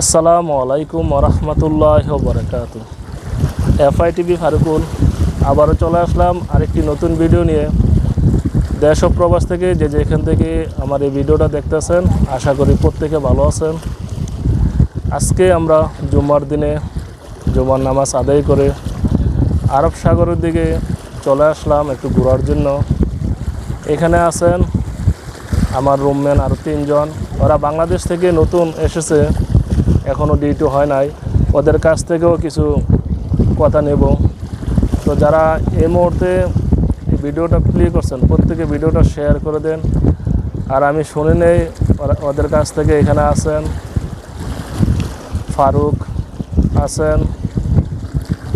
আসসালামু আলাইকুম ওরহমতুল্লাহ বরকাত এফআই টিভি ফারুকুল, আবারও চলে আসলাম আরেকটি নতুন ভিডিও নিয়ে। দেশ ও প্রবাস থেকে যে যেখান থেকে আমার এই ভিডিওটা দেখতেছেন, আশা করি প্রত্যেকে ভালো আছেন। আজকে আমরা জুম্মার দিনে জুমার নামাজ আদায় করে আরব সাগরের দিকে চলে আসলাম একটু ঘোরার জন্য। এখানে আছেন আমার রুমম্যান আরও তিনজন। ওরা বাংলাদেশ থেকে নতুন এসেছে। এখনও ডিউটি হয় নাই। ওদের কাছ থেকেও কিছু কথা নেব। তো যারা এই মুহূর্তে ভিডিওটা প্লে করছেন, প্রত্যেকে ভিডিওটা শেয়ার করে দেন। আর আমি শুনে নেই ওদের কাছ থেকে এখানে আছেন ফারুক আছেন,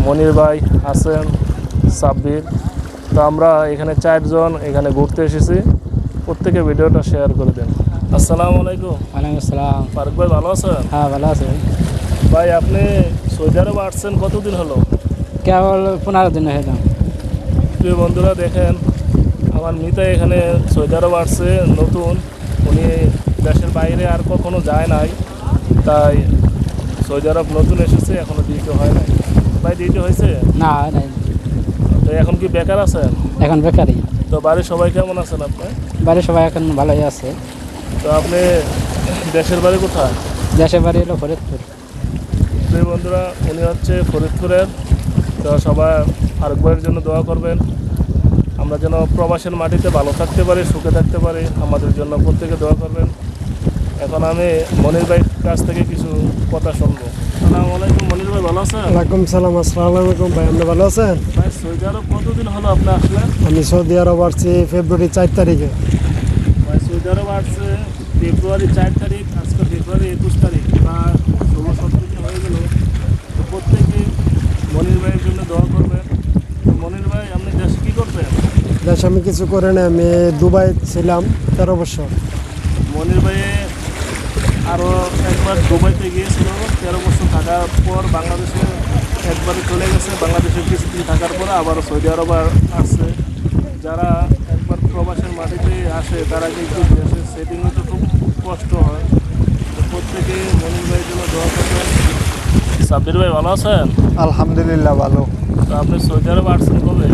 মনির ভাই আছেন, সাব্বির। তো আমরা এখানে চারজন এখানে ঘুরতে এসেছি। প্রত্যেকে ভিডিওটা শেয়ার করে দেন। আসসালামু আলাইকুম। ওয়ালাইকুম আসসালাম। ফারুক ভাই ভালো আছেন? হ্যাঁ ভালো আছে। ভাই আপনি সৌদি আরব আসছেন কতদিন হলো? কেবল পনেরো দিন হয়ে প্রিয় বন্ধুরা দেখেন আমার মিতা এখানে সৌদি আরব আসছে নতুন। উনি দেশের বাইরে আর কখনো যায় নাই। তাই সৌদি আরব নতুন এসেছে এখনও ডিউটি হয় নাই। ভাই ডিউটি হয়েছে? না নাই। তো এখন কি বেকার আছেন? এখন বেকারি তো বাড়ির সবাই কেমন আছেন আপনি বাড়ির সবাই এখন ভালোই আছে। তো আপনি দেশের বাড়ি কোথায়? দেশের বাড়ি হলো ফরিদপুর। প্রিয় বন্ধুরা উনি হচ্ছে ফরিদপুরের। তো সবাই ফারুক ভাইয়ের জন্য দোয়া করবেন। আমরা যেন প্রবাসের মাটিতে ভালো থাকতে পারি সুখে থাকতে পারি আমাদের জন্য প্রত্যেকে দোয়া করবেন। এখন আমি মনির ভাইয়ের কাছ থেকে কিছু কথা শুনব। আসসালামু আলাইকুম মনির ভাই ভালো আছেন? ওয়ালাইকুম সালাম আসসালামু আলাইকুম ভাই আপনি ভালো আছেন? ভাই সৌদি আরব কতদিন হলো আপনি আসলেন? আমি সৌদি আরব আসছি ফেব্রুয়ারি চার তারিখে। আরব আসছে ফেব্রুয়ারি চার তারিখ আজকে ফেব্রুয়ারি একুশ তারিখ প্রায় ষোলো সতেরো দিন হয়ে গেল। তো প্রত্যেকে মনির ভাইয়ের জন্য দোয়া করবেন। তো মনির ভাই আপনি দেশে কী করতেন দেশ আমি কিছু করে না আমি দুবাই ছিলাম তেরো বছর। মনির ভাইয়ে আরও একবার দুবাইতে গিয়েছিল তেরো বছর থাকার পর বাংলাদেশে একবারে চলে গেছে। বাংলাদেশে কিছুদিন থাকার পরে আবার সৌদি আরবার আসছে। যারা প্রবাসের মাটিতে আসে তারা কিন্তু দেশের সেটিং হতে খুব কষ্ট হয়। তো প্রত্যেকে মনির ভাইয়ের জন্য দোয়া করবেন। সাব্বির ভাই ভালো আছেন? আলহামদুলিল্লাহ ভালো। তো আপনি সৌদি আরব আসছেন কবে?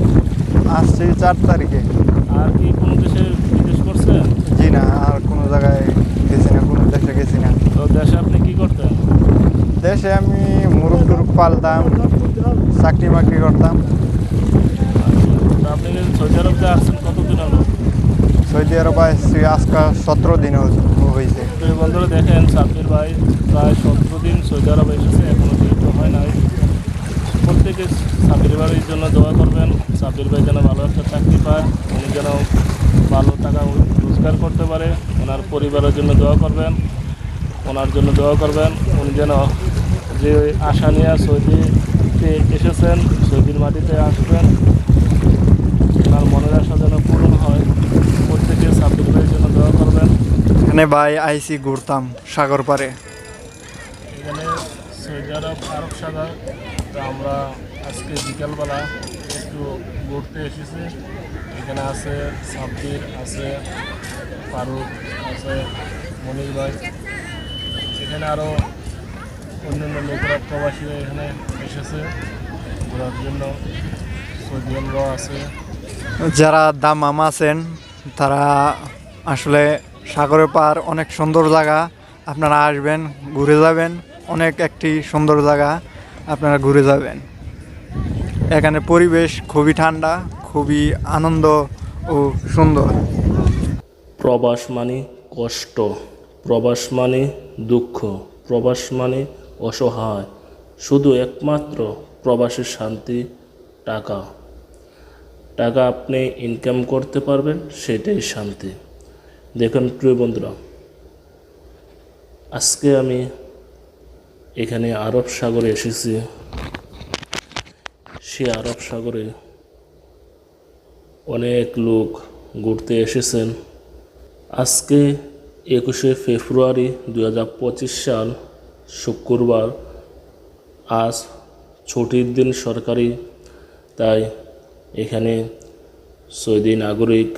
আসছি চার তারিখে। আর কি কোনো দেশে বিদেশ করছেন? জি না আর কোনো জায়গায় গেছি না কোনো দেশে গেছি না। তো দেশে আপনি কি করতেন? দেশে আমি মুরুখ টুরুক পালতাম চাকরি বাকরি করতাম। আপনি সৌদি আরবতে আসছেন কতদিন হলো? সৌদি আরব আসছি আজকে সতেরো দিন হয়েছে বন্ধুরা, দেখেন সাব্বির ভাই প্রায় সতেরো দিন সৌদি আরব এসেছে এখনও বিয়ে হয় নাই। প্রত্যেকে সাব্বির ভাইয়ের জন্য দোয়া করবেন। সাব্বির ভাই যেন ভালো একটা চাকরি পায়, উনি যেন ভালো টাকা রোজগার করতে পারে, ওনার পরিবারের জন্য দোয়া করবেন, ওনার জন্য দোয়া করবেন। উনি যেন যে আশা নিয়ে সৌদিতে এসেছেন, সৌদির মাটিতে আসবেন, ওনার মনের আশা যেন পূরণ হয় প্রত্যেকে সাব্বির ভাইয়ের জন্য দোয়া করবেন এখানে ভাই আইসি ঘুরতাম সাগর পারে এখানে সৌদি আরব আরব সাগর আমরা আজকে বিকালবেলা একটু ঘুরতে এসেছি। এখানে আছে সাব্বির আছে ফারুক আছে মনির ভাই। এখানে আরও অন্যান্য লোকেরা প্রবাসীরা এখানে এসেছে ঘোরার জন্য। সৌদিয়ানরাও আছে। যারা দামাম আছেন তারা আসলে সাগরের পার অনেক সুন্দর জায়গা। আপনারা আসবেন, ঘুরে যাবেন। অনেক একটি সুন্দর জায়গা আপনারা ঘুরে যাবেন। এখানে পরিবেশ খুবই ঠান্ডা, খুবই আনন্দ ও সুন্দর। প্রবাস মানে কষ্ট, প্রবাস মানে দুঃখ, প্রবাস মানে অসহায়। শুধু একমাত্র প্রবাসের শান্তি, টাকা। টাকা আপনি ইনকাম করতে পারবেন, সেটাই শান্তি। দেখুন প্রিয় বন্ধুরা, আজকে আমি এখানে আরব সাগরে এসেছি। সে আরব সাগরে অনেক লোক ঘুরতে এসেছেন। আজকে একুশে ফেব্রুয়ারি দু হাজার পঁচিশ সাল, শুক্রবার, আজ ছুটির দিন সরকারি, তাই এখানে সৌদি নাগরিক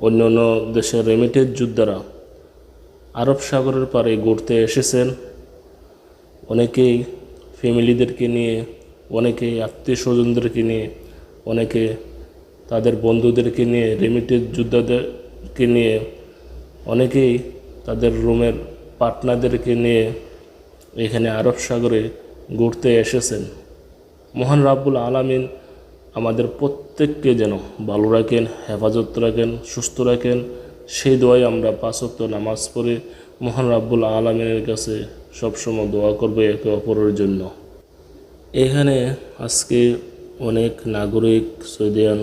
অন্য অন্য দেশের রেমিটেড যোদ্ধারা আরব সাগরের পারে ঘুরতে এসেছেন। অনেকেই ফ্যামিলিদেরকে নিয়ে অনেকেই আত্মীয় স্বজনদেরকে নিয়ে, অনেকে তাদের বন্ধুদেরকে নিয়ে রেমিটেড যোদ্ধাদেরকে নিয়ে, অনেকেই তাদের রুমের পার্টনারদেরকে নিয়ে এখানে আরব সাগরে ঘুরতে এসেছেন। মহান রাব্বুল আলামিন আমাদের প্রত্যেককে যেন ভালো রাখেন, হেফাজত রাখেন, সুস্থ রাখেন। সেই দোয়াই আমরা পাঁচক্ত নামাজ পড়ে মহান রাব্বুল আলমিনের কাছে সবসময় দোয়া করব একে অপরের জন্য। এখানে আজকে অনেক নাগরিক, সৌদিয়ান,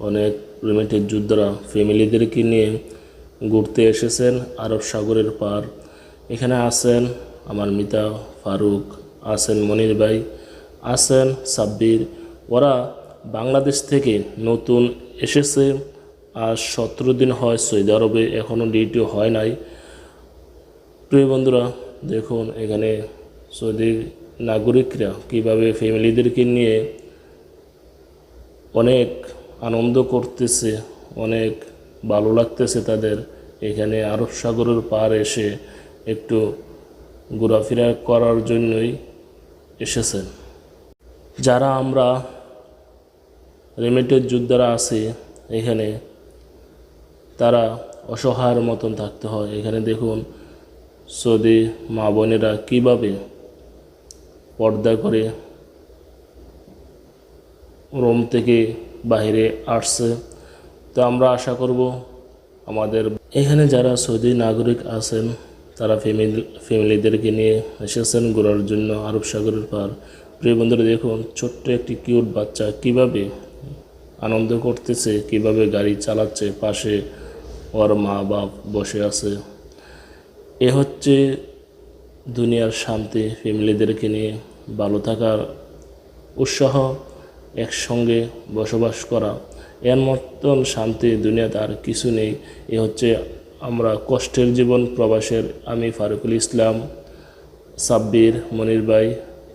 অনেক রিমেটেড যোদ্ধারা ফ্যামিলিদেরকে নিয়ে ঘুরতে এসেছেন আরব সাগরের পার। এখানে আছেন আমার মিতা ফারুক, আছেন মনির ভাই, আছেন সাব্বির। ওরা বাংলাদেশ থেকে নতুন এসেছে আর সতেরো দিন হয় সৌদি আরবে এখনও ডিউটি হয় নাই। প্রিয় বন্ধুরা, দেখুন এখানে সৌদি নাগরিকরা কীভাবে ফ্যামিলিদেরকে নিয়ে অনেক আনন্দ করতেছে, অনেক ভালো লাগতেছে তাদের। এখানে আরব সাগরের পার এসে একটু ঘোরাফেরা করার জন্যই এসেছেন যারা আমরা রেমিটেড যোদ্ধারা আছি এখানে, তারা অসহায়ের মতন থাকতে হয়। এখানে দেখুন, সৌদি মা বোনেরা কীভাবে পর্দা করে রোম থেকে বাইরে আসছে। তো আমরা আশা করব আমাদের, এখানে যারা সৌদি নাগরিক আছেন, তারা ফ্যামিলি, ফ্যামিলিদেরকে নিয়ে এসেছেন ঘোরার জন্য আরব সাগরের পার। প্রিয় বন্ধুরা, দেখুন, ছোট্ট একটি কিউট বাচ্চা কীভাবে আনন্দ করতেছে, কীভাবে গাড়ি চালাচ্ছে, পাশে ওর মা বাপ বসে আছে। এ হচ্ছে দুনিয়ার শান্তি, ফ্যামিলিদেরকে নিয়ে ভালো থাকার উৎসাহ, একসঙ্গে বসবাস করা। এর মতন শান্তি দুনিয়াতে আর কিছু নেই। এ হচ্ছে আমরা কষ্টের জীবন প্রবাসের আমি ফারুকুল ইসলাম, সাব্বির, মনির ভাই,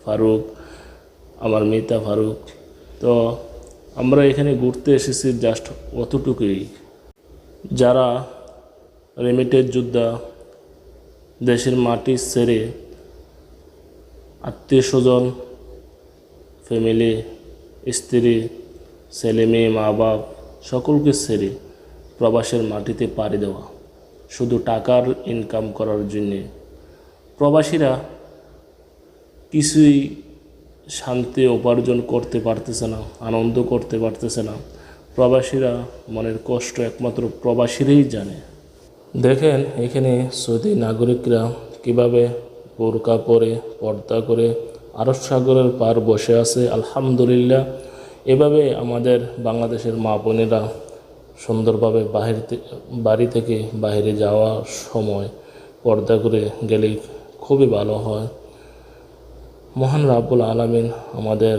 ফারুক, আমার মিতা ফারুক। তো আমরা এখানে ঘুরতে এসেছি জাস্ট অতটুকুই। যারা রেমিটেড যোদ্ধা, দেশের মাটি ছেড়ে আত্মীয় স্বজন ফ্যামিলি স্ত্রী, ছেলে মেয়ে, মা বাপ, সকলকে ছেড়ে প্রবাসের মাটিতে পাড়ি দেওয়া, শুধু টাকার ইনকাম করার জন্যে। প্রবাসীরা কিছুই শান্তি উপার্জন করতে পারতেছে না, আনন্দ করতে পারতেছে না। প্রবাসীরা মনের কষ্ট একমাত্র প্রবাসীরাই জানে। দেখেন এখানে সৌদি নাগরিকরা কীভাবে বোরকা পরে, পর্দা করে আরব সাগরের পার বসে আছে, আলহামদুলিল্লাহ। এভাবে আমাদের বাংলাদেশের মা বোনেরা সুন্দরভাবে বাহির বাড়ি থেকে বাইরে যাওয়ার সময় পর্দা করে গেলে খুবই ভালো হয়। মহান রাব্বুল আলামিন আমাদের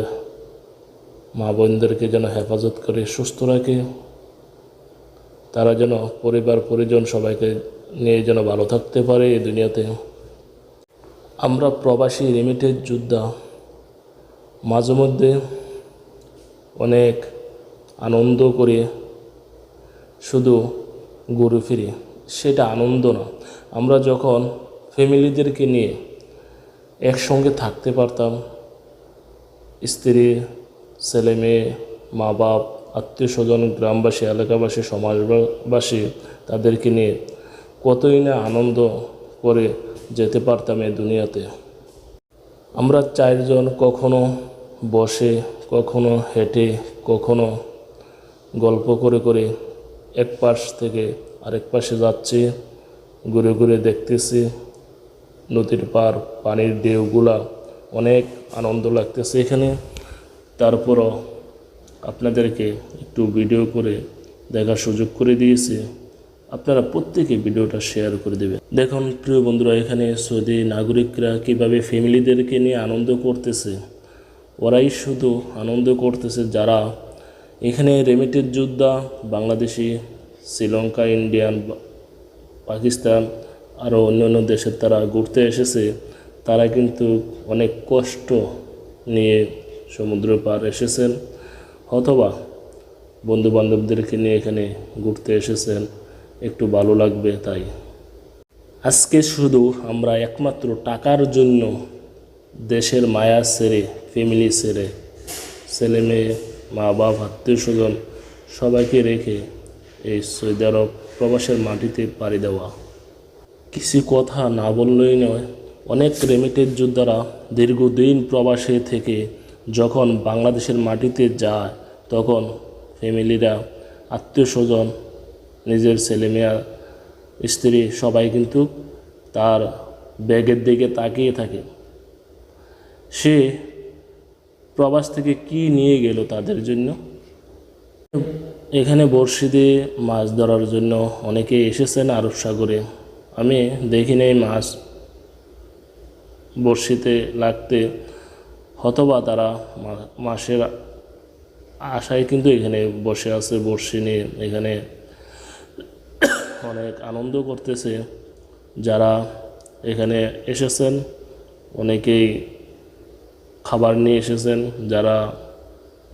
মা বোনদেরকে যেন হেফাজত করে, সুস্থ রাখে। তারা যেন পরিবার, পরিজন সবাইকে নিয়ে যেন ভালো থাকতে পারে এই দুনিয়াতে। আমরা প্রবাসী রেমিটেড যোদ্ধা। মাঝে মধ্যে অনেক আনন্দ করে, শুধু ঘুরে ফিরি, সেটা আনন্দ না। আমরা যখন ফ্যামিলিদেরকে নিয়ে একসঙ্গে থাকতে পারতাম। স্ত্রী, ছেলে মেয়ে, মা বাপ, আত্মীয় স্বজন, গ্রামবাসী, এলাকাবাসী, সমাজবাসী তাদেরকে নিয়ে কতই না আনন্দ করে যেতে পারতাম এই দুনিয়াতে। আমরা চারজন কখনো বসে, কখনো হেঁটে, কখনো গল্প করে করে এক পাশ থেকে আরেক পাশে যাচ্ছি, ঘুরে ঘুরে দেখতেছি। নদীর পার, পানির ঢেউগুলা অনেক আনন্দ লাগতেছে এখানে। তারপরও আপনাদেরকে একটু ভিডিও করে দেখার সুযোগ করে দিয়েছি। আপনারা প্রত্যেকে ভিডিওটা শেয়ার করে দেবেন। দেখুন, প্রিয় বন্ধুরা, এখানে সৌদি নাগরিকরা কীভাবে ফ্যামিলিদেরকে নিয়ে আনন্দ করতেছে। ওরাই শুধু আনন্দ করতেছে যারা এখানে রেমিটেড যোদ্ধা, বাংলাদেশি, শ্রীলঙ্কা, ইন্ডিয়ান পাকিস্তান আরও অন্য অন্য দেশের তারা ঘুরতে এসেছে, তারা কিন্তু অনেক কষ্ট নিয়ে সমুদ্র পার এসেছেন অথবা বন্ধু বান্ধবদেরকে নিয়ে এখানে ঘুরতে এসেছেন, একটু ভালো লাগবে তাই। আজকে শুধু আমরা একমাত্র টাকার জন্য দেশের মায়া ছেড়ে ফ্যামিলি ছেড়ে ছেলে মেয়ে, মা বাপ, আত্মীয় স্বজন সবাইকে রেখে এই সৌদি আরব প্রবাসের মাটিতে পাড়ি দেওয়া। কিছু কথা না বললেই নয়। অনেক রেমিটেড যোদ্ধারা দীর্ঘদিন প্রবাসে থেকে যখন বাংলাদেশের মাটিতে যায়, তখন ফ্যামিলিরা আত্মীয় স্বজন নিজের ছেলেমেয়া স্ত্রী সবাই কিন্তু তার ব্যাগের দিকে তাকিয়ে থাকে। সে প্রবাস থেকে কি নিয়ে গেল তাদের জন্য? এখানে বড়শি দিয়ে মাছ ধরার জন্য অনেকে এসেছেন আরব সাগরে। আমি দেখি নেই মাছ। বড়শিতে লাগতে হতবা তারা মাসের আশায় কিন্তু এখানে বসে আছে, বড়শি নিয়ে এখানে অনেক আনন্দ করতেছে। যারা এখানে এসেছেন, অনেকেই খাবার নিয়ে এসেছেন। যারা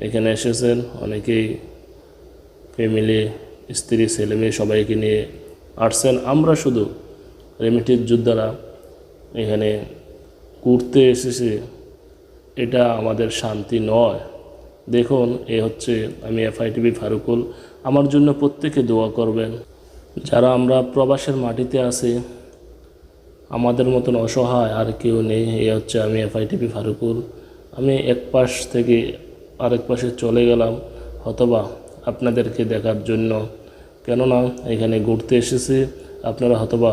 এখানে এসেছেন, অনেকেই ফ্যামিলি স্ত্রী, ছেলে মেয়ে সবাইকে নিয়ে আসছেন। আমরা শুধু রেমিটেড যোদ্ধারা এখানে ঘুরতে এসেছে, এটা আমাদের শান্তি নয়। দেখুন, এ হচ্ছে আমি এফআইটিভি ফারুকুল। আমার জন্য প্রত্যেকে দোয়া করবেন। যারা আমরা প্রবাসের মাটিতে আছি, আমাদের মতন অসহায় আর কেউ নেই, এ হচ্ছে আমি এফআইটিভি ফারুকুল। আমি এক পাশ থেকে আরেক পাশে চলে গেলাম অথবা আপনাদেরকে দেখার জন্য। কেননা, এখানে ঘুরতে এসেছি, আপনারা হয়তোবা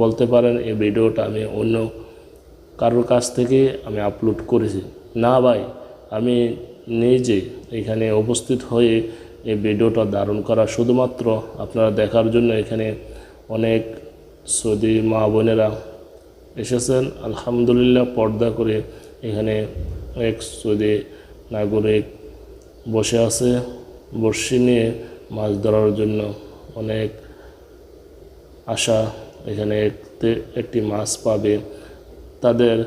বলতে পারেন, এই ভিডিওটা আমি অন্য কারোর কাছ থেকে আমি আপলোড করেছি। না ভাই, আমি নিজে এখানে উপস্থিত হয়ে এই ভিডিওটা ধারণ করা শুধুমাত্র আপনারা দেখার জন্য এখানে অনেক সৌদি মা বোনেরা এসেছেন। আলহামদুলিল্লাহ, পর্দা করে এখানে এক সৌদি নাগরিক বসে আছে। বর্ষি নিয়ে মাছ ধরার জন্য অনেক আশা এখানে একটি- মাছ পাবে। তাদের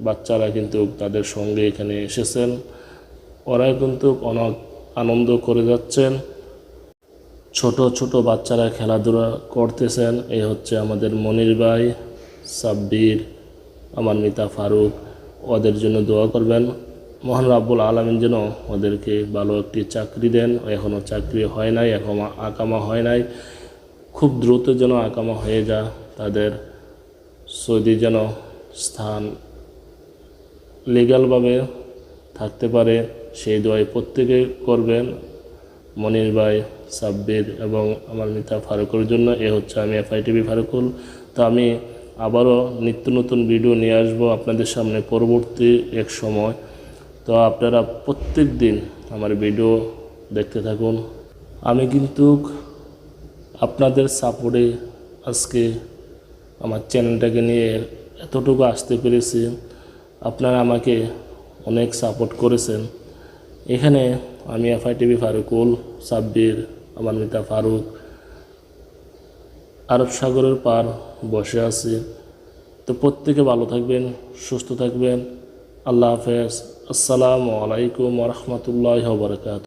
বাচ্চারা কিন্তু তাদের সঙ্গে এখানে এসেছেন। ওরা কিন্তু অনেক আনন্দ করে যাচ্ছেন। ছোট ছোট বাচ্চারা খেলাধুলা করতেছেন। এই হচ্ছে আমাদের মনির ভাই, সাব্বির, আমার মিতা ফারুক। ওদের জন্য দোয়া করবেন। মহান রাব্বুল আলমিন যেন ওদেরকে ভালো একটি চাকরি দেন। এখনও চাকরি হয় নাই, এখন আকামা হয় নাই। খুব দ্রুত যেন আকামা হয়ে যা তাদের সৌদি যেন স্থান লিগালভাবে থাকতে পারে, সেই দোয়াই প্রত্যেকে করবেন। মনির ভাই, সাব্বির এবং আমার মিতা ফারুকের জন্য এ হচ্ছে আমি এফআইটিভি ফারুকুল। তো আমি আবারও নিত্য নতুন ভিডিও নিয়ে আসব আপনাদের সামনে পরবর্তী এক সময়। তো আপনারা প্রত্যেক দিন আমার ভিডিও দেখতে থাকুন। আমি কিন্তু আপনাদের সাপোর্টে আজকে আমার চ্যানেলটাকে নিয়ে এতটুকু আসতে পেরেছি। আপনারা আমাকে অনেক সাপোর্ট করেছেন। এখানে আমি এফআই টিভি ফারুকুল, সাব্বির আমার মিতা ফারুক, আরব সাগরের পার বসে আছি। তো প্রত্যেকে ভালো থাকবেন, সুস্থ থাকবেন। আল্লাহ হাফেজ। আসসালামু আলাইকুম রহমতুল্লাহ বরকাত